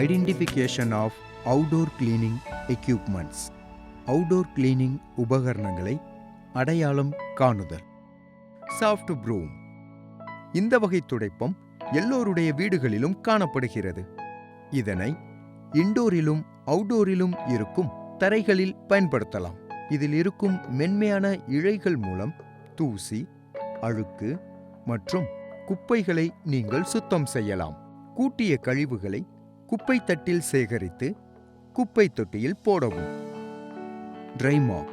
Identification of outdoor cleaning equipments outdoor cleaning உபகரணங்களை அடையாளம் காணுதல். சாஃப்ட் ப்ரூம் இந்த வகை துடைப்பம் எல்லோருடைய வீடுகளிலும் காணப்படுகிறது. இதனை இண்டோரிலும் அவுடோரிலும் இருக்கும் தரைகளில் பயன்படுத்தலாம். இதில் இருக்கும் மென்மையான இழைகள் மூலம் தூசி அழுக்கு மற்றும் குப்பைகளை நீங்கள் சுத்தம் செய்யலாம். கூட்டிய கழிவுகளை குப்பை தட்டில் சேகரித்து குப்பை தொட்டியில் போடவும். ட்ரைமாப்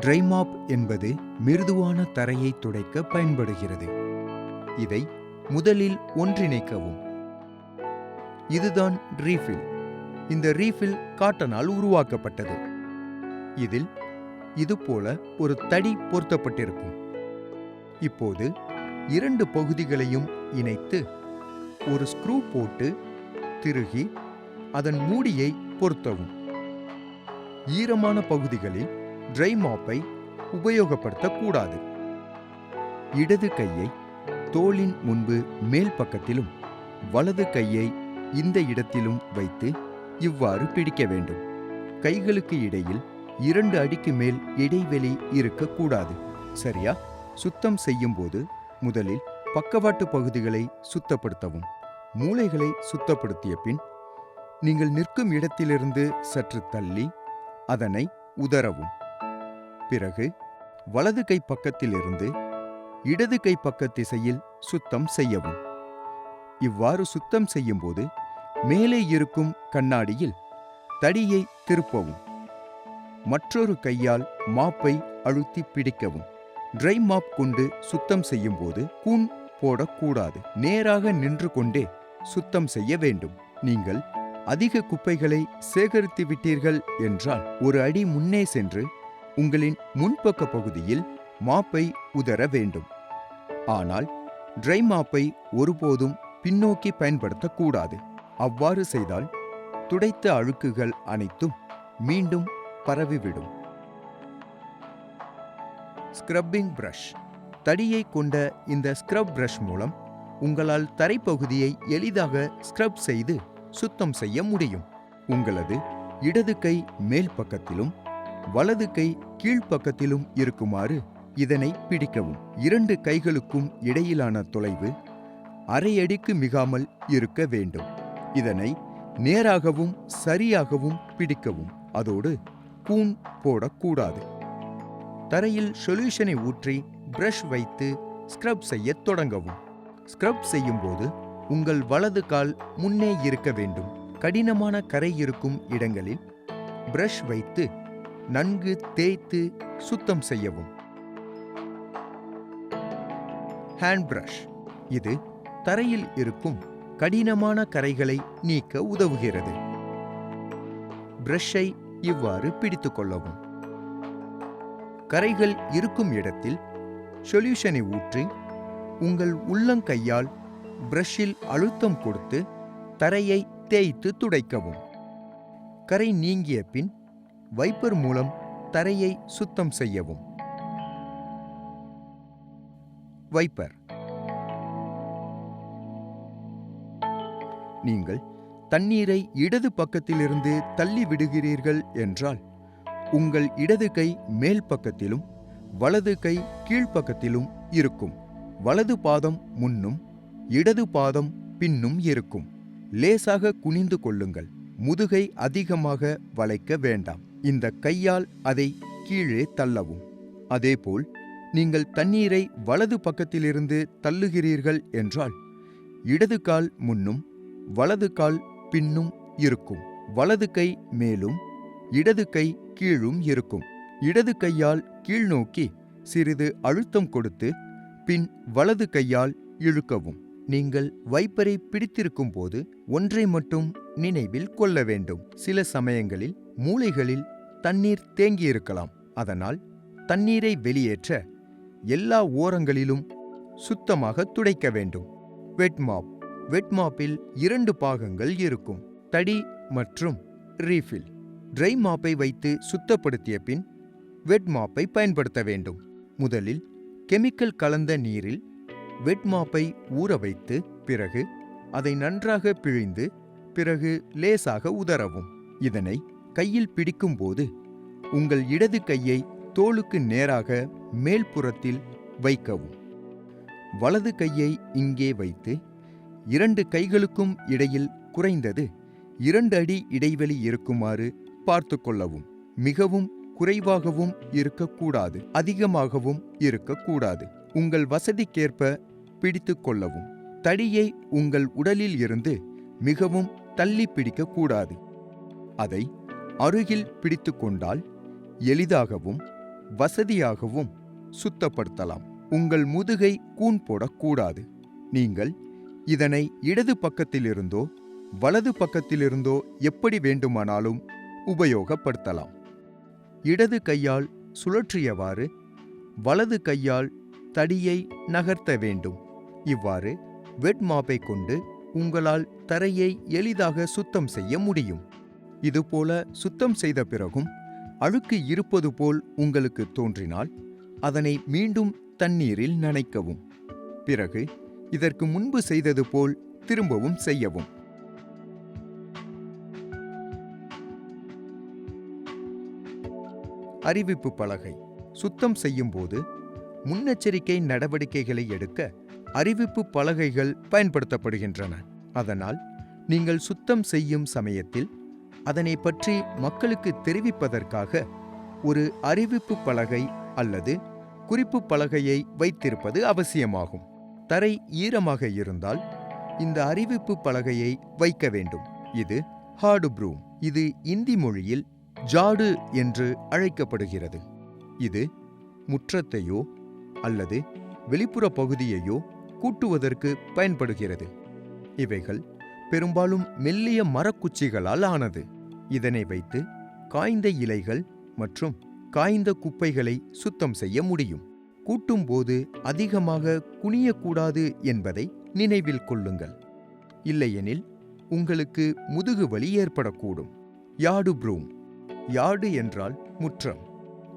ட்ரைமாப் என்பது மிருதுவான தரையை துடைக்க பயன்படுகிறது. இதை முதலில் ஒன்றிணைக்கவும். இதுதான் ரீஃபில் இந்த ரீஃபில் காட்டனால் உருவாக்கப்பட்டது. இதில் இதுபோல ஒரு தடி பொருத்தப்பட்டிருக்கும். இப்போது இரண்டு பகுதிகளையும் இணைத்து ஒரு ஸ்க்ரூ போட்டு திருகி அதன் மூடியை பொருத்தவும். ஈரமான பகுதிகளில் ட்ரை மாப்பை உபயோகப்படுத்தக்கூடாது. இடது கையை தோளின் முன்பு மேல் பக்கத்திலும் வலது கையை இந்த இடத்திலும் வைத்து இவ்வாறு பிடிக்க வேண்டும். கைகளுக்கு இடையில் இரண்டு அடிக்கு மேல் இடைவெளி இருக்கக்கூடாது. சரியா? சுத்தம் செய்யும்போது முதலில் பக்கவாட்டு பகுதிகளை சுத்தப்படுத்தவும். மூளைகளை சுத்தப்படுத்திய பின் நீங்கள் நிற்கும் இடத்திலிருந்து சற்று தள்ளி அதனை உதறவும். பிறகு வலது கை பக்கத்திலிருந்து இடது கை பக்க திசையில் சுத்தம் செய்யவும். இவ்வாறு சுத்தம் செய்யும்போது மேலே இருக்கும் கண்ணாடியில் தடியை திருப்பவும். மற்றொரு கையால் மாப்பை அழுத்தி பிடிக்கவும். ட்ரை மாப் கொண்டு சுத்தம் செய்யும்போது கூன் போடக்கூடாது. நேராக நின்று கொண்டே சுத்தம் செய்ய வேண்டும். நீங்கள் அதிக குப்பைகளை சேகரித்து விட்டீர்கள் என்றால் ஒரு அடி முன்னே சென்று உங்களின் முன்பக்க பகுதியில் மாப்பை உதற வேண்டும். ஆனால் ட்ரை மாப்பை ஒருபோதும் பின்னோக்கி பயன்படுத்தக்கூடாது. அவ்வாறு செய்தால் துடைத்த அழுக்குகள் அனைத்தும் மீண்டும் பரவிவிடும். ஸ்க்ரப்பிங் பிரஷ் தடியை கொண்ட இந்த ஸ்க்ரப் பிரஷ் மூலம் உங்களால் தரைப்பகுதியை எளிதாக ஸ்க்ரப் செய்து சுத்தம் செய்ய முடியும். உங்களது இடது கை மேல் பக்கத்திலும் வலது கை கீழ்ப்பக்கத்திலும் இருக்குமாறு இதனை பிடிக்கவும். இரண்டு கைகளுக்கும் இடையிலான தொலைவு அரை அடிக்கு மிகாமல் இருக்க வேண்டும். இதனை நேராகவும் சரியாகவும் பிடிக்கவும். அதோடு கூன் போடக்கூடாது. தரையில் சொல்யூஷனை ஊற்றி பிரஷ் வைத்து ஸ்க்ரப் செய்யத் தொடங்கவும். ஸ்க்ரப் செய்யும்போது உங்கள் வலது கால் முன்னே இருக்க வேண்டும். கடினமான கரை இருக்கும் இடங்களில் பிரஷ் வைத்து நன்கு தேய்த்து சுத்தம் செய்யவும். ஹேண்ட் பிரஷ் இது தரையில் இருக்கும் கடினமான கரைகளை நீக்க உதவுகிறது. பிரஷை இவ்வாறு பிடித்துக் கொள்ளவும். கரைகள் இருக்கும் இடத்தில் சொல்யூஷனை ஊற்றி உங்கள் உள்ளங்கையால் பிரஷில் அழுத்தம் கொடுத்து தரையை தேய்த்து துடைக்கவும். கரை நீங்கிய பின் வைப்பர் மூலம் தரையை சுத்தம் செய்யவும். வைப்பர். நீங்கள் தண்ணீரை இடது பக்கத்திலிருந்து தள்ளி விடுகிறீர்கள் என்றால் உங்கள் இடது கை மேல் பக்கத்திலும் வலது கை கீழ்ப்பக்கத்திலும் இருக்கும். வலது பாதம் முன்னும் இடது பாதம் பின்னும் இருக்கும். லேசாக குனிந்து கொள்ளுங்கள். முதுகை அதிகமாக வளைக்க வேண்டாம். இந்த கையால் அதை கீழே தள்ளவும். அதேபோல் நீங்கள் தண்ணீரை வலது பக்கத்திலிருந்து தள்ளுகிறீர்கள் என்றால் இடது கால் முன்னும் வலது கால் பின்னும் இருக்கும். வலது கை மேலும் இடது கை கீழும் இருக்கும். இடது கையால் கீழ்நோக்கி சிறிது அழுத்தம் கொடுத்து பின் வலது கையால் இழுக்கவும். நீங்கள் வைப்பரை பிடித்திருக்கும் போது ஒன்றை மட்டும் நினைவில் கொள்ள வேண்டும். சில சமயங்களில் மூளைகளில் தண்ணீர் தேங்கியிருக்கலாம். அதனால் தண்ணீரை வெளியேற்ற எல்லா ஓரங்களிலும் சுத்தமாக துடைக்க வேண்டும். வெட்மாப் வெட்மாப்பில் இரண்டு பாகங்கள் இருக்கும். தடி மற்றும் ரீஃபில். ட்ரை மாப்பை வைத்து சுத்தப்படுத்திய பின் வெட் மாப்பை பயன்படுத்த வேண்டும். முதலில் கெமிக்கல் கலந்த நீரில் வெட் மாப்பை ஊற வைத்து பிறகு அதை நன்றாக பிழிந்து பிறகு லேசாக உதறவும். இதனை கையில் பிடிக்கும்போது உங்கள் இடது கையை தோளுக்கு நேராக மேல்புறத்தில் வைக்கவும். வலது கையை இங்கே வைத்து இரண்டு கைகளுக்கும் இடையில் குறைந்தது இரண்டு அடி இடைவெளி இருக்குமாறு பார்த்து கொள்ளவும். மிகவும் குறைவாகவும் இருக்கக்கூடாது அதிகமாகவும் இருக்கக்கூடாது. உங்கள் வசதிக்கேற்ப பிடித்து கொள்ளவும். தடியை உங்கள் உடலில் இருந்து மிகவும் தள்ளி பிடிக்கக்கூடாது அதை அருகில் பிடித்து கொண்டால் எளிதாகவும் வசதியாகவும் சுத்தப்படுத்தலாம். உங்கள் முதுகை கூன் போடக்கூடாது நீங்கள் இதனை இடது பக்கத்திலிருந்தோ வலது பக்கத்திலிருந்தோ எப்படி வேண்டுமானாலும் உபயோகப்படுத்தலாம். இடது கையால் சுழற்றியவாறு வலது கையால் தடியை நகர்த்த வேண்டும். இவ்வாறு வெட் மாப்பை கொண்டு உங்களால் தரையை எளிதாக சுத்தம் செய்ய முடியும். இதுபோல சுத்தம் செய்த பிறகும் அழுக்கு இருப்பது போல் உங்களுக்கு தோன்றினால் அதனை மீண்டும் தண்ணீரில் நனைக்கவும். பிறகு இதற்கு முன்பு செய்தது போல் திரும்பவும் செய்யவும். அறிவிப்பு பலகை. சுத்தம் செய்யும்போது முன்னெச்சரிக்கை நடவடிக்கைகளை எடுக்க அறிவிப்பு பலகைகள் பயன்படுத்தப்படுகின்றன. அதனால் நீங்கள் சுத்தம் செய்யும் சமயத்தில் அதனை பற்றி மக்களுக்கு தெரிவிப்பதற்காக ஒரு அறிவிப்பு பலகை அல்லது குறிப்பு பலகையை வைத்திருப்பது அவசியமாகும். தரை ஈரமாக இருந்தால் இந்த அறிவிப்பு பலகையை வைக்க வேண்டும். இது ஹார்டு ப்ரூம். இது இந்தி மொழியில் ஜாடு என்று அழைக்கப்படுகிறது. இது முற்றத்தையோ அல்லது வெளிப்புற பகுதியையோ கூட்டுவதற்கு பயன்படுகிறது. இவைகள் பெரும்பாலும் மெல்லிய மரக்குச்சிகளால் ஆனது. இதனை வைத்து காய்ந்த இலைகள் மற்றும் காய்ந்த குப்பைகளை சுத்தம் செய்ய முடியும். கூட்டும்போது அதிகமாக குனியக்கூடாது என்பதை நினைவில் கொள்ளுங்கள். இல்லையெனில் உங்களுக்கு முதுகு வலி ஏற்படக்கூடும். யாடு ப்ரூம். யார்டு என்றால் முற்றம்.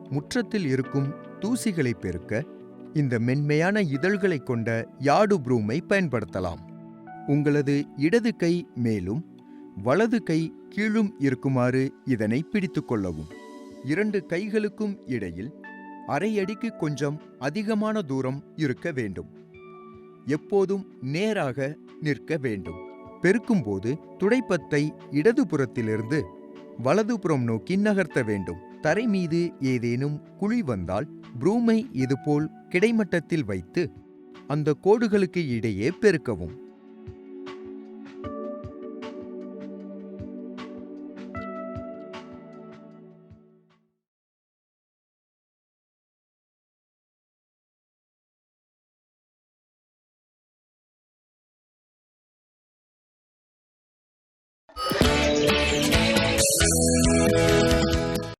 முற்றத்தில் இருக்கும் தூசிகளை பெருக்க இந்த மென்மையான இதழ்களைக் கொண்ட யார்டு ப்ரூமை பயன்படுத்தலாம். உங்களது இடது கை மேலும் வலது கை கீழும் இருக்குமாறு இதனை பிடித்து கொள்ளவும். இரண்டு கைகளுக்கும் இடையில் அரை அடிக்கு கொஞ்சம் அதிகமான தூரம் இருக்க வேண்டும். எப்போதும் நேராக நிற்க வேண்டும். பெருக்கும்போது துடைப்பத்தை இடதுபுறத்திலிருந்து வலதுபுறம் நோக்கி நகர்த்த வேண்டும். தரை மீது ஏதேனும் குழி வந்தால் ப்ரூமை இதுபோல் கிடைமட்டத்தில் வைத்து அந்த கோடுகளுக்கு இடையே பெருக்கவும்.